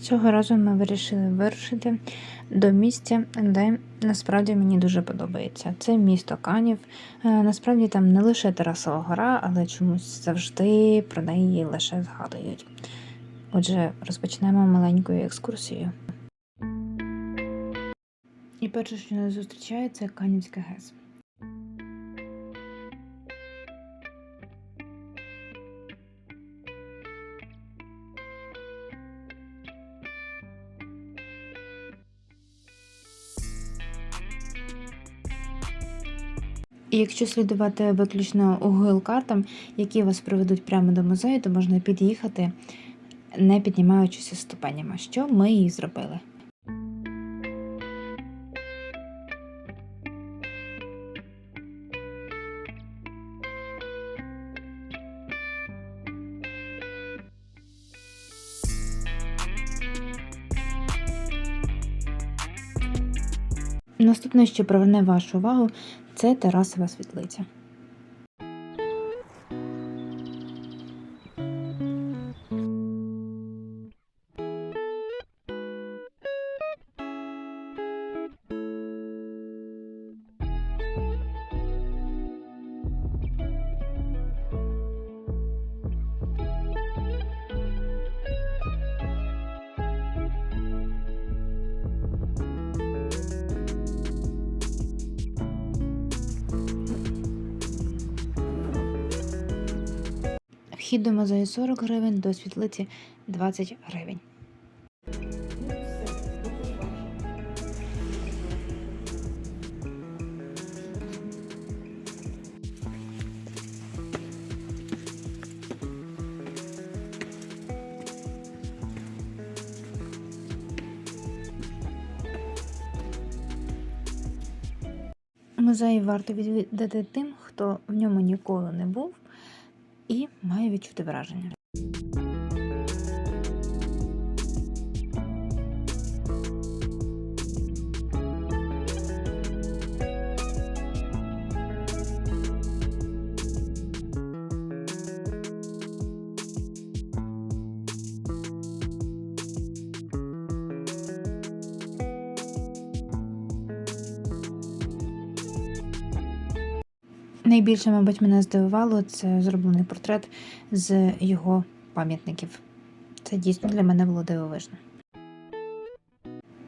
Цього разу ми вирішили вирушити до місця, де насправді мені дуже подобається. Це місто Канів. Е, Насправді там не лише Тарасова гора, але чомусь завжди про неї лише згадують. Отже, розпочнемо маленькою екскурсією. І перше, що нас зустрічає, це Канівська ГЕС. І якщо слідувати виключно Google-картам, які вас приведуть прямо до музею, то можна під'їхати, не піднімаючись ступенями, що ми і зробили. Наступне, що приверне вашу увагу, це Тарасова світлиця. Вхід до музею 40 гривень, до світлиці 20 гривень. Музей варто відвідати тим, хто в ньому ніколи не був і має відчути враження. Найбільше, мабуть, мене здивувало це зроблений портрет з його пам'ятників. Це дійсно для мене було дивовижно.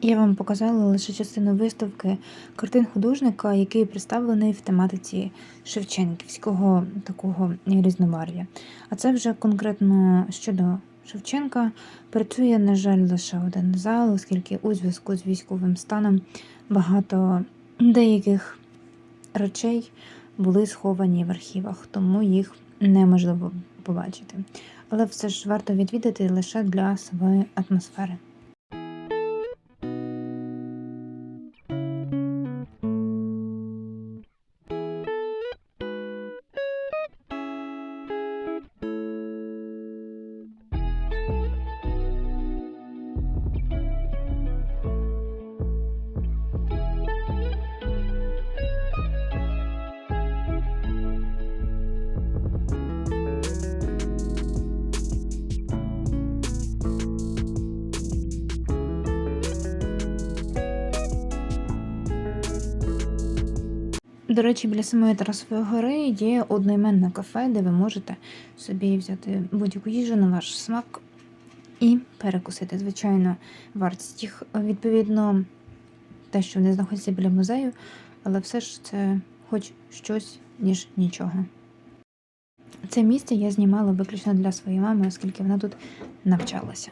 Я вам показала лише частину виставки картин художника, який представлений в тематиці Шевченківського такого різномар'я. А це вже конкретно щодо Шевченка працює, на жаль, лише один зал, оскільки у зв'язку з військовим станом багато деяких речей були сховані в архівах, тому їх неможливо побачити. Але все ж варто відвідати лише для своєї атмосфери. До речі, біля самої Тарасової гори є одноіменне кафе, де ви можете собі взяти будь-яку їжу на ваш смак і перекусити. Звичайно, вартість їх відповідно те, що вони знаходяться біля музею, але все ж це хоч щось, ніж нічого. Це місце я знімала виключно для своєї мами, оскільки вона тут навчалася.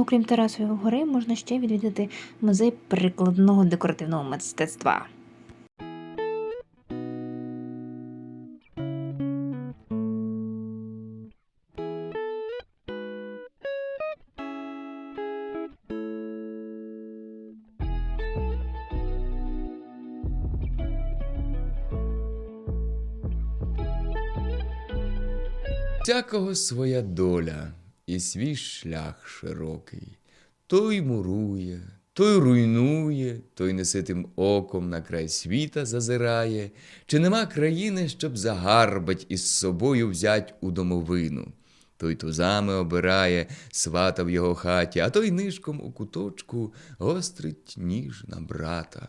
Окрім Тарасової гори, можна ще відвідати музей прикладного декоративного мистецтва. Всякого своя доля і свій шлях широкий. Той мурує, той руйнує, той неситим оком на край світа зазирає, чи нема країни, щоб загарбать із собою взять у домовину. Той тузами обирає свата в його хаті, а той нишком у куточку гострить ніж на брата.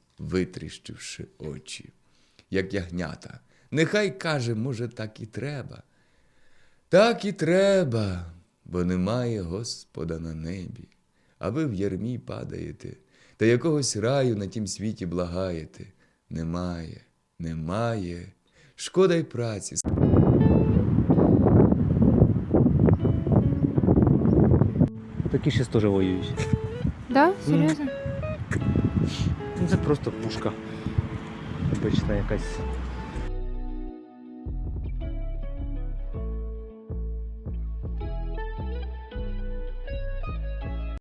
витріщивши очі, як ягнята. Нехай каже, може, так і треба. Так і треба, бо немає Господа на небі, а ви в ярмі падаєте, та якогось раю на тім світі благаєте. Немає, немає. Шкода й праці. Такі ще теж воюють. Да? Серйозно? Це просто пушка. Обична якась